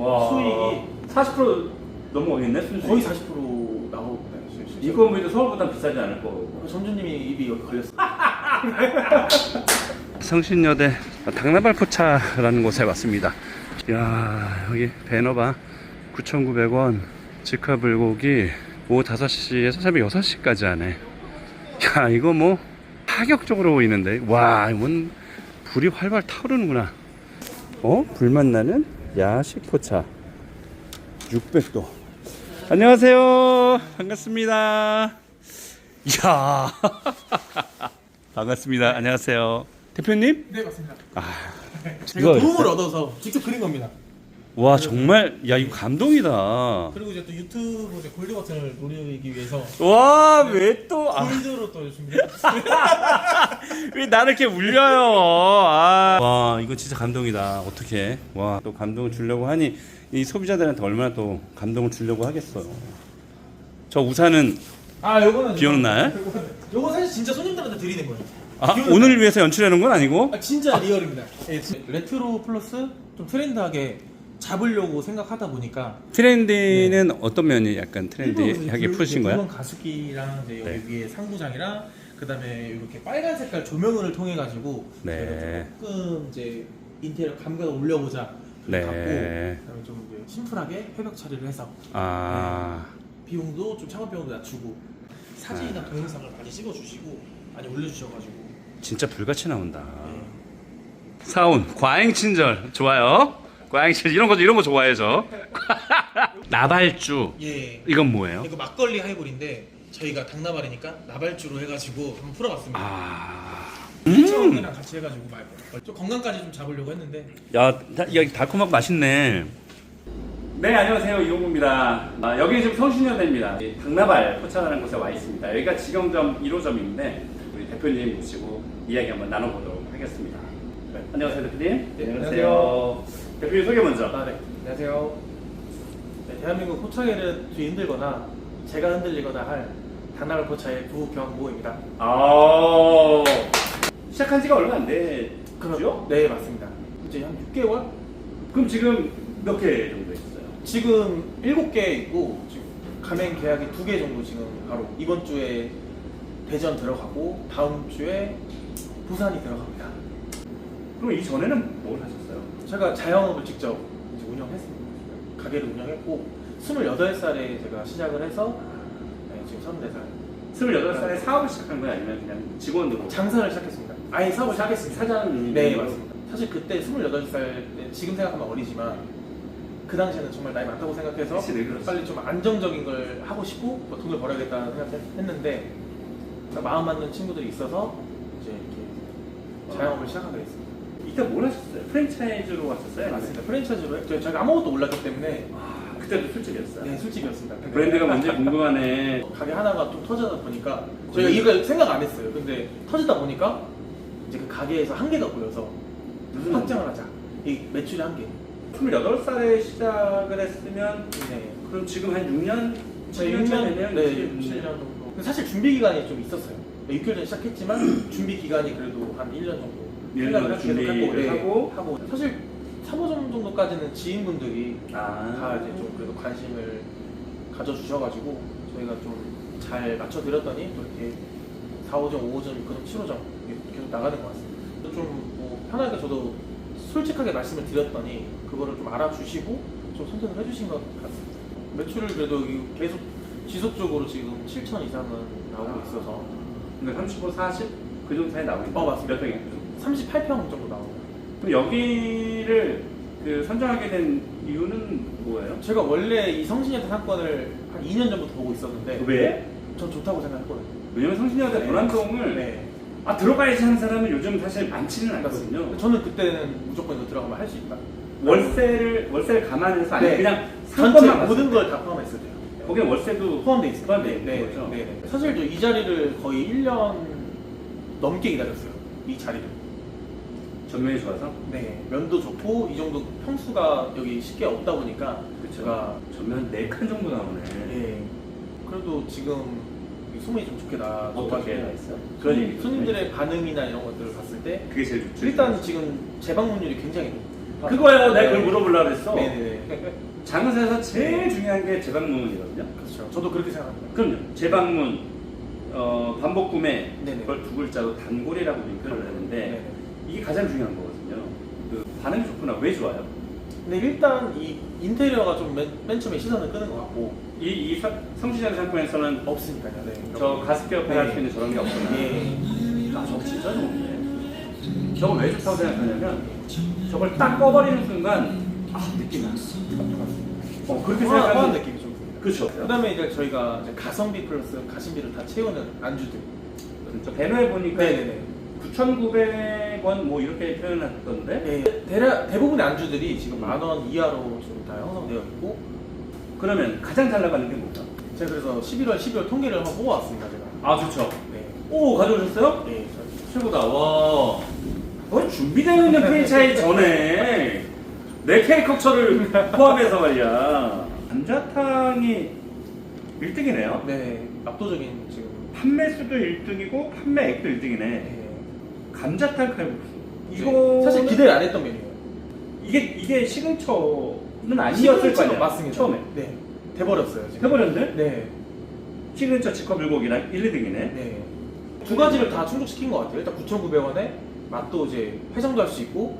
와. 수익이 40% 넘어가겠네 순수익. 거의 40% 나오고 있어요. 뭐 서울보다 비싸지 않을 거고. 점주님이 입이 여기 걸렸어요. 성신여대 당나발 포차라는 곳에 왔습니다. 야 여기 배너 봐 9,900원 직화 불고기 오후 5시에서 새벽 6시까지 하네. 야 이거 뭐 파격적으로 보이는데 와뭔 불이 활발 타오르는구나. 어 불만 나는 야식 포차 600도. 안녕하세요 반갑습니다. 이야 반갑습니다. 안녕하세요 대표님. 네 맞습니다. 아, 제가 이거 도움을 얻어서 직접 그린 겁니다. 와 정말 야 이거 감동이다. 그리고 이제 또 유튜브 이제 골드 버튼을 노리기 위해서 와 왜 또 아, 골드로 또 준비했습니다. 왜 나를 이렇게 울려요? 아. 와 이거 진짜 감동이다. 어떻게? 와 또 감동을 주려고 하니 이 소비자들한테 얼마나 또 감동을 주려고 하겠어요. 저 우산은 아 요거는 비 오는 날? 요거 사실 진짜 손님들한테 드리는 거예요. 아, 비 오는 오늘 위해서 연출하는 건 아니고? 아, 진짜 리얼입니다. 예, 진- 레트로 플러스 좀 트렌드하게 잡으려고 생각하다 보니까 트렌디는 어떤 면이 약간 트렌디하게 푸신 거야? 붉은 가습기랑 이제 여기 네. 위에 상부장이랑 그다음에 이렇게 빨간 색깔 조명을 통해 가지고 네. 조금 이제 인테리어 감각을 올려보자. 네. 갖고 그다음에 좀 이제 심플하게 회벽 처리를 해서 아 비용도 좀 창업 비용도 낮추고 사진이나 동영상을 많이 찍어주시고 많이 올려주셔가지고 진짜 불같이 나온다. 네. 사온 과잉 친절 좋아요. 친절 이런 거 이런 거 좋아해요 저. 나발주 예 이건 뭐예요? 이거 막걸리 하이볼인데 저희가 당나발이니까 나발주로 해가지고 한번 풀어봤습니다. 아. 피처이랑 같이 해가지고 말고 좀 건강까지 좀 잡으려고 했는데 야, 다- 야 달콤하고 맛있네. 네, 안녕하세요. 이용구입니다. 아, 여기 지금 성신여대입니다. 이 당나발 포차라는 곳에 와 있습니다. 여기가 직영점 1호점인데 우리 대표님 모시고 이야기 한번 나눠보도록 하겠습니다. 네, 안녕하세요, 대표님. 네, 안녕하세요. 대표님 소개 먼저. 아, 네. 안녕하세요. 네, 대한민국 포차계를 뒤흔들거나 제가 흔들리거나 할 당나발 포차의 부경모입니다. 아, 시작한 지가 얼마 안 됐죠? 네, 맞습니다. 이제 한 6개월? 그럼 지금 몇 개 정도 있어요? 지금 7개 있고 지금 가맹 계약이 2개 정도 지금 바로 이번 주에 대전 들어가고 다음 주에 부산이 들어갑니다. 그럼 이 전에는 뭘 하셨어요? 제가 자영업을 직접 이제 운영했습니다. 가게를 운영했고 28살에 제가 시작을 해서 네, 지금 34살 28살에 사업을 시작한 거예요? 아니면 그냥 직원으로? 장사를 시작했습니다. 아예 사업을 시작했습니다. 사장님. 네 맞습니다. 사실 그때 28살 때 지금 생각하면 어리지만 그 당시에는 정말 나이 많다고 생각해서 그치, 네, 그렇지. 빨리 좀 안정적인 걸 하고 싶고 뭐 돈을 벌어야겠다는 생각했는데 마음 맞는 친구들이 있어서 이제 이렇게 자영업을 시작하게 됐습니다. 이때 뭘 하셨어요? 프랜차이즈로 하셨어요? 맞습니다. 프랜차이즈로 했죠. 저희가 아무것도 몰랐기 때문에 아, 그때도 술집이었어요. 네, 술집이었습니다. 근데 브랜드가 뭔지 궁금하네. 가게 하나가 좀 터지다 보니까 저희가 이걸 생각 안 했어요. 근데 터지다 보니까 이제 그 가게에서 한계가 보여서 무슨 확장을 하자. 이 매출의 한계. 28살에 시작을 했으면 네. 그럼 지금 한 6년? 저희 7년 6년, 되면 네, 지금 7년 정도. 근데 사실 준비 기간이 좀 있었어요. 네, 6개월 전에 시작했지만 준비 기간이 그래도 한 1년 정도 년 계속 준비를 네, 하고. 하고 사실 3호점 정도까지는 지인분들이 아. 다 이제 좀 그래도 관심을 가져주셔가지고 저희가 좀 잘 맞춰드렸더니 또 이렇게 4호점, 5호점, 6호점, 7호점 이렇게 계속 나가는 것 같습니다. 좀 뭐 편하게 저도 솔직하게 말씀을 드렸더니 그거를 좀 알아주시고 좀 선택을 해주신 것 같습니다. 매출을 그래도 이- 계속 지속적으로 지금 7천 이상은 나오고 있어서 그러니까 35, 40? 그 정도 사이 나오는 어, 맞습니다. 몇 평이에요? 38평 정도 나옵니다. 그럼 여기를 그 선정하게 된 이유는 뭐예요? 제가 원래 이 성신여대 상권을 한 2년 전부터 보고 있었는데 왜? 전 좋다고 생각했거든요. 왜냐면 성신여대 네. 도남동을 네. 아 들어가야지 하는 사람은 요즘 사실 많지는 않거든요. 저는 그때는 무조건 이거 들어가면 할 수 있다. 월세를 월세를 감안해서 아니 네. 그냥 전체 상권만 모든 걸 다. 때. 거기에 월세도 포함돼 있어요. 포함돼 있는 네, 거죠. 네, 네. 사실 저 이 자리를 거의 1년 넘게 기다렸어요. 이 자리를. 전면이 좋아서 네. 면도 좋고 이 정도 평수가 여기 쉽게 없다 보니까. 제가 전면 4칸 정도 나오네. 예. 그래도 지금 이 소문이 좀 좋게 나. 어떻게 나 있어요? 그런 얘기 손님, 손님들의 반응이나 이런 것들을 봤을 때 그게 제일 좋죠. 일단 지금 재방문율이 굉장히 높아요. 그거요. 내가 그걸 물어보려고 그랬어. 네네네. 장사에서 제일 중요한 게 재방문이거든요. 그렇죠. 저도 그렇게 생각합니다. 그럼요. 재방문, 어, 반복 구매, 네네. 그걸 두 글자로 단골이라고 표현을 하는데 네네. 이게 가장 중요한 거거든요. 그 반응이 좋구나. 왜 좋아요? 근데 일단 이 인테리어가 좀맨 처음에 시선을 끄는 것 같고 이, 이 서- 성시장 상권에서는 없으니까요. 네. 저 가습기 옆에 할수 네. 있는 저런 게 없구나. 예. 아, 저거 진짜 좋은데. 저거 왜 좋다고 생각하냐면 저걸 딱 꺼버리는 순간 아, 느낌이 나. 어, 그렇게 화한 생각하면 느낌이 좀 듭니다. 그렇죠. 그다음에 이제 저희가 이제 가성비 플러스 가심비를 다 채우는 안주들. 저 배너에 보니까 네네네. 9,900원 뭐 이렇게 표현했던데 네. 대략 대부분의 안주들이 지금 만 원 이하로 지금 다 형성되어 있고 그러면 가장 잘 나가는 게 뭐죠? 제가 그래서 11월, 12월 통계를 한번 뽑아왔습니다. 제가. 아 좋죠. 네. 오 가져오셨어요? 네. 저- 최고다. 와. 뭐 준비되어 있는 프랜차이즈 전에 내 캐릭터를 포함해서 말이야. 감자탕이 1등이네요. 네. 압도적인 지금. 판매 수도 1등이고 판매액도 1등이네. 네. 감자탕 칼국수. 이거 네. 사실 기대를 안 했던 메뉴예요. 이게 이게 시그처는 아니었을 거 시그니처가 아니야. 맞습니다. 처음에. 네. 돼버렸어요. 지금. 해버렸는데 네. 시그니처 직화 불고기랑 1, 2등이네. 네. 두 가지를 다 충족시킨 것 같아요. 일단 9,900원에 맛도 이제 해장도 할 수 있고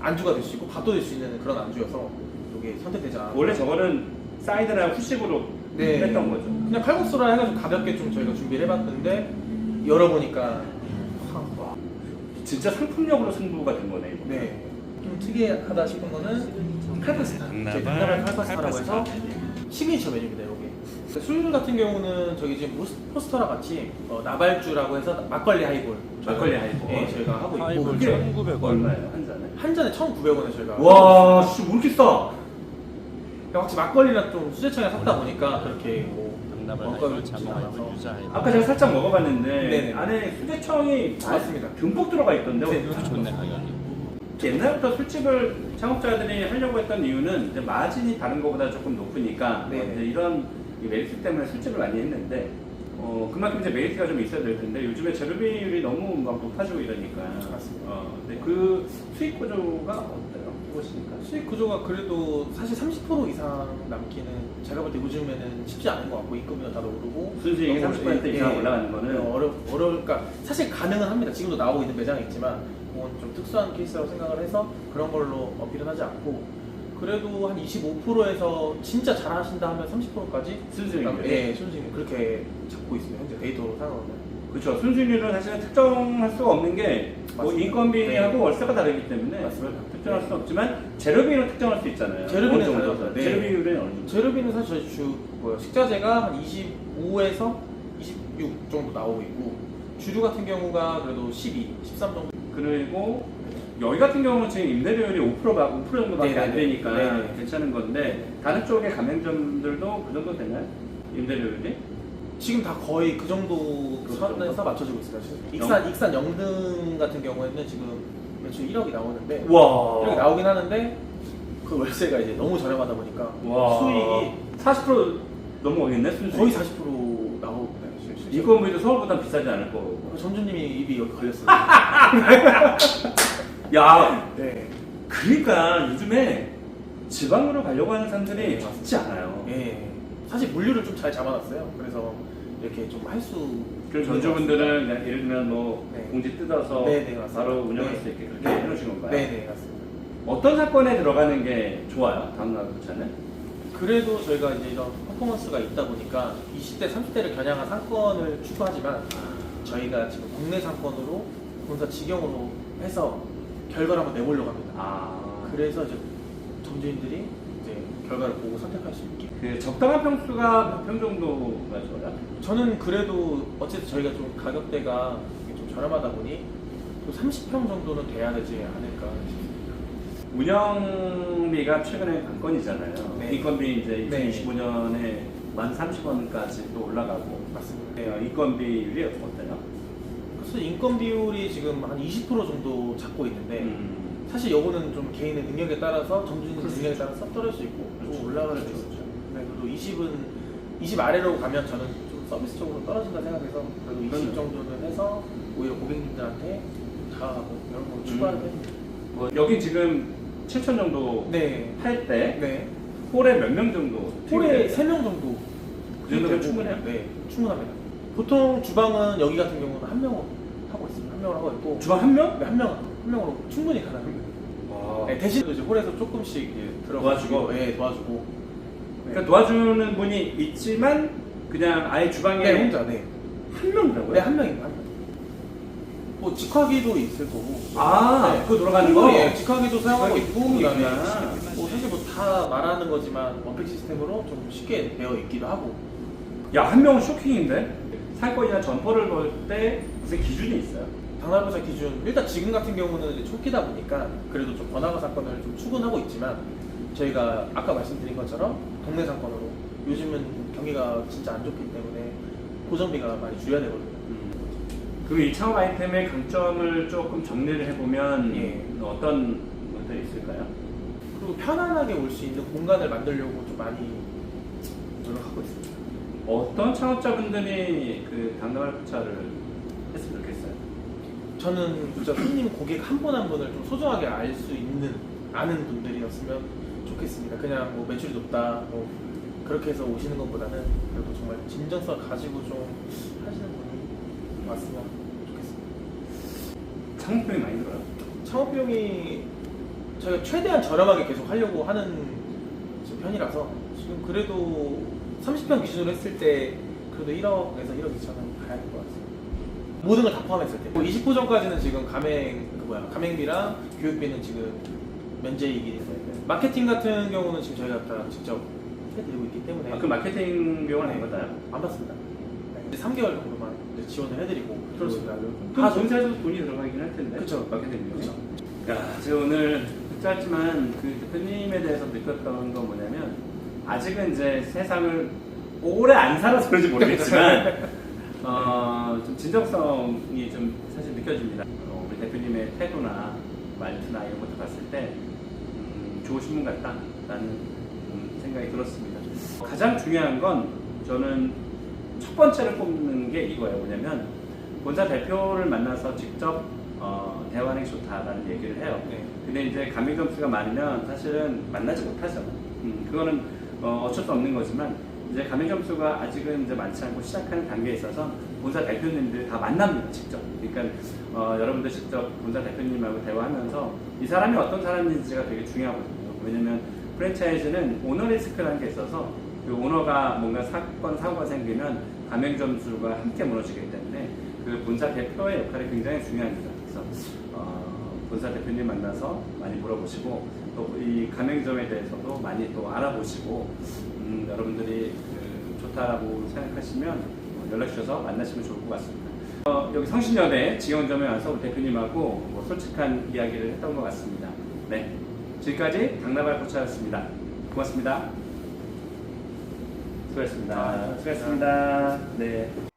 안주가 될 수 있고 밥도 될 수 있는 그런 안주여서 이게 선택되지 않았고 원래 저거는 사이드랑 후식으로 네. 했던 거죠. 그냥 칼국수라 해가지고 가볍게 좀 저희가 준비를 해봤는데 열어보니까 와, 진짜 상품력으로 승부가 된 거네 이거. 네. 좀 특이하다 싶은 거는. 당나발 저희 당나발 칼국스타라고 해서 시그니처 메뉴입니다, 여기. 술 같은 경우는 저기 지금 포스- 포스터랑 같이 어, 나발주라고 해서 막걸리 하이볼. 막걸리 하이볼. 네, 저희가 하고 있고. 하이볼 그게 1,900원. 얼마예요 한 잔에? 한 잔에 1,900원에 저희가. 와, 씨, 왜 이렇게 싸? 확실히 막걸리랑 좀 수제청에 샀다 보니까 그렇게 뭐 하이볼, 많아서. 유자 하이볼. 아까 제가 살짝 먹어봤는데 네네. 안에 수제청이 맞습니다. 듬뿍 들어가 있던데 네, 좋네 가격이. 옛날부터 술집을 창업자들이 하려고 했던 이유는 이제 마진이 다른 것보다 조금 높으니까 네네. 이제 이런 이 메리트 때문에 술집을 많이 했는데 어, 그만큼 이제 메리트가 좀 있어야 될 텐데 요즘에 재료비율이 너무 막 높아지고 이러니까 맞습니다. 어, 근데 그 수익 구조가 어때요? 보시니까 수익 구조가 그래도 사실 30% 이상 남기는 제가 볼 때 요즘에는 쉽지 않은 것 같고 임금이 다도 오르고 순수익이 너무 30% 이상 예, 올라가는 거는 예, 어려 어려울까 사실 가능은 합니다. 지금도 나오고 있는 매장이 있지만 그건 좀 특수한 케이스라고 생각을 해서 그런 걸로 어필은 하지 않고 그래도 한 25%에서 진짜 잘하신다 하면 30%까지 순수익률. 예, 순수익 그렇게 잡고 있습니다. 현재 데이터로 상으로는. 그렇죠. 순수익률은 사실은 특정할 수가 없는 게 뭐 맞습니다. 인건비하고 네. 월세가 다르기 때문에 맞습니다. 특정할 수는 없지만 재료비는 특정할 수 있잖아요. 재료비는 어느 정도? 네. 재료비율은 어느 정도? 재료비는 사실 저희 주 뭐야 식자재가 한 25에서 26 정도 나오고 있고 주류 같은 경우가 그래도 12, 13 정도. 그리고 여기 같은 경우는 지금 임대료율이 5%가 5% 정도밖에 안 네네네. 되니까 네네. 괜찮은 건데 다른 쪽의 가맹점들도 그 정도 되나요? 임대료율이? 지금 다 거의 그 정도 그 선에서? 맞춰지고 있습니다. 지금. 익산 익산 영등 같은 경우에는 지금 매출 1억이 나오는데 1억이 와. 나오긴 하는데 그 월세가 이제 너무 저렴하다 보니까 와. 수익이 40% 넘어가겠네 순수익. 거의 40% 나오고 있어요. 실제로. 인건비도 서울보다 비싸지 않을 거고. 전주님이 입이 여기 걸렸어요. 야, 네. 그러니까 요즘에 지방으로 가려고 하는 사람들이 네, 적지 않아요. 예. 사실 물류를 좀 잘 잡아놨어요. 그래서 이렇게 좀 할 수. 그 전주분들은 그냥 예를 들면 뭐 네. 공지 뜯어서 네, 네, 맞습니다. 바로 운영할 네. 수 있게 그렇게 네. 해놓으신 건가요? 네네 맞습니다. 어떤 사건에 들어가는 게 좋아요? 당나귀차는? 그래도 저희가 이제 이런 퍼포먼스가 있다 보니까 20대, 30대를 겨냥한 상권을 추구하지만 저희가 지금 국내 상권으로 본사 직영으로 해서 결과를 한번 내보려고 합니다. 아, 그래서 이제 전주인들이 결과를 보고 선택할 수 있게. 그 적당한 평수가 몇 평 정도가 좋아요? 저는 그래도 어쨌든 저희가 좀 가격대가 이게 좀 저렴하다 보니 또 30평 정도는 돼야 되지 않을까 싶습니다. 운영비가 최근에 관건이잖아요. 네. 인건비 이제 네. 2025년에 만 30원까지 또 올라가고 맞습니다. 네, 인건비율이 어때요? 그래서 인건 비율이 지금 한 20% 정도 잡고 있는데 음, 사실 요거는 좀 개인의 능력에 따라서 점주님 능력에 따라서 떨어질 수 있고. 또 올라갈 수. 있죠. 네, 그래도 20은 20 아래로 가면 저는 좀 서비스 쪽으로 떨어진다 생각해서 그래도 20 그럼요. 정도는 해서 오히려 고객님들한테 다가가고 이런 거 음. 추가하는 편입니다. 뭐 여기 지금 7천 정도 네. 할 때 네. 홀에 몇 명 정도? 홀에 튀게 3명 정도. 그 정도면 충분해요? 네, 충분합니다. 보통 주방은 여기 같은 경우는 한 명으로 하고 있습니다. 한 명으로 하고 있고. 주방 한 명? 네, 한 명, 한 명으로 충분히 가능합니다. 와. 네, 대신 이제 홀에서 조금씩 이제 들어가지고, 도와주고? 네, 도와주고. 그러니까 도와주는 분이 있지만 그냥 아예 주방에 네, 혼자, 네. 한 명이라고요? 네, 한 명입니다. 한 명. 뭐 직화기도 있을 거고. 아, 네. 그거 돌아가는 거? 예, 직화기도 사용하고 직화기 있고, 그다음에 있구나. 뭐 사실 뭐 다 말하는 거지만 원팩 시스템으로 좀 쉽게 되어 있기도 하고. 야, 한 명은 쇼킹인데? 사건이나 점퍼를 볼때 무슨 기준이 있어요? 당날보사 기준 일단 지금 같은 경우는 이제 초기다 보니까 그래도 좀 번화가 사건을 좀 추gun하고 있지만 저희가 아까 말씀드린 것처럼 동네 사건으로 요즘은 경기가 진짜 안 좋기 때문에 고정비가 많이 줄여야 되거든요. 그럼 이 창업 아이템의 강점을 조금 정리를 해보면 예. 어떤 것들이 있을까요? 그리고 편안하게 올 수 있는 공간을 만들려고 좀 많이 노력하고 있습니다. 어떤 창업자분들이 그 당나발 포차를? 저는 진짜 손님 고객 한분한 분을 좀 소중하게 알 수 있는 아는 분들이었으면 좋겠습니다. 그냥 뭐 매출이 높다 뭐 그렇게 해서 오시는 것보다는 그래도 정말 진정성 가지고 좀 하시는 분이 왔으면 좋겠습니다. 창업 비용이 많이 들어요? 창업 비용이 저희가 최대한 저렴하게 계속 하려고 하는 지금 편이라서 지금 그래도 30평 기준으로 했을 때 그래도 1억에서 1억 2천은 가야 될 것 같습니다. 모든 걸 다 포함했을 때. 20호 전까지는 지금 가맹 그 뭐야 가맹비랑 교육비는 지금 면제이기 때문에 마케팅 같은 경우는 지금 저희가 다 직접 해드리고 있기 때문에 아, 그 마케팅 비용은 안 받아요? 안 받습니다. 네. 이제 3개월 정도만 이제 지원을 해드리고 그렇습니다. 다 그럼 좀- 본사에서도 돈이 들어가긴 할 텐데. 그쵸. 마케팅 비용이. 그쵸. 야, 제가 오늘 짧지만 그 대표님에 대해서 느꼈던 건 뭐냐면 아직은 이제 세상을 오래 안 살아서 그런지 모르겠지만 어, 좀 진정성이 좀 사실 느껴집니다. 어, 우리 대표님의 태도나 말투나 이런 것도 봤을 때 음, 좋으신 분 같다라는 음, 생각이 들었습니다. 가장 중요한 건 저는 첫 번째로 꼽는 게 이거예요. 뭐냐면 본사 대표를 만나서 직접 어, 대화하는 게 좋다라는 얘기를 해요. 네. 근데 이제 가맹 점수가 많으면 사실은 만나지 못하죠. 음, 그거는 어, 어쩔 수 없는 거지만 이제 가맹 점수가 아직은 이제 많지 않고 시작하는 단계에 있어서 본사 대표님들 다 만납니다, 직접. 그러니까 어, 여러분들 직접 본사 대표님하고 대화하면서 이 사람이 어떤 사람인지가 되게 중요하거든요. 왜냐면 프랜차이즈는 오너 리스크라는 게 있어서 그 오너가 뭔가 사건 사고가 생기면 가맹 점수가 함께 무너지기 때문에 그 본사 대표의 역할이 굉장히 중요합니다. 그래서 어, 본사 대표님 만나서 많이 물어보시고 또 이 가맹점에 대해서도 많이 또 알아보시고 음, 여러분들이 그 좋다고 생각하시면 어, 연락 주셔서 만나시면 좋을 것 같습니다. 어, 여기 성신여대 지원점에 와서 우리 대표님하고 뭐 솔직한 이야기를 했던 것 같습니다. 네, 지금까지 당나발 코치였습니다. 고맙습니다. 수고하셨습니다. 아, 수고하셨습니다. 네.